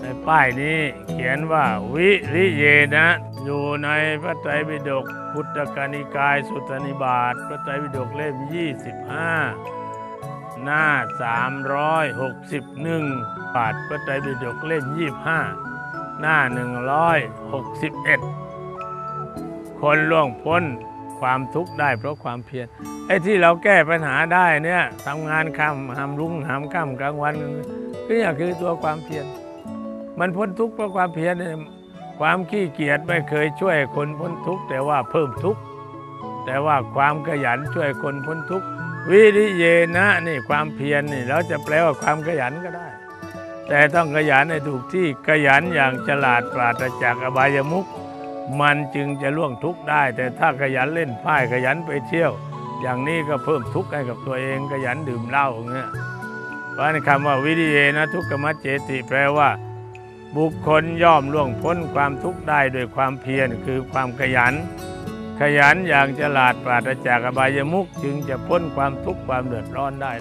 ในป้ายนี้เขียนว่าวิริเยนะ อยู่ในพระไตรปิฎกพุทธกานิกายสุตตนิบาตพระไตรปิฎกเล่ม 25 หน้า 361 บาทพระไตรปิฎกเล่ม25 หน้า 161 คนล่วงพ้นความทุกข์ได้เพราะความเพียรไอ้ที่เราแก้ปัญหาได้เนี่ยทำงานค่ำหามรุ่งหามค่ำกลางวันก็เนี่ยคือตัวความเพียรมันพ้นทุกข์เพราะความเพียรเนี่ยความขี้เกียจไม่เคยช่วยคนพ้นทุกข์แต่ว่าเพิ่มทุกข์แต่ว่าความขยันช่วยคนพ้นทุกข์ วิริเยนะนี่ความเพียรนี่เราจะแปลว่าความขยันก็ได้ แต่ต้องขยันในถูกที่ขยันอย่างฉลาดปราศจากอบายมุขมันจึงจะล่วงทุกข์ได้ แต่ถ้าขยันเล่นไพ่ขยันไปเที่ยว อย่างนี้ก็เพิ่มทุกข์ให้กับตัวเองขยันดื่มเหล้าอย่างเงี้ยเพราะในคำว่าวิริเยนะทุกขมัจเจติแปลว่า บุคคลย่อมล่วงพ้นความทุกข์ได้โดยความเพียรคือความขยัน ขยันอย่างฉลาดปราศจากอบายมุขจึงจะพ้นความทุกข์ความเดือดร้อนได้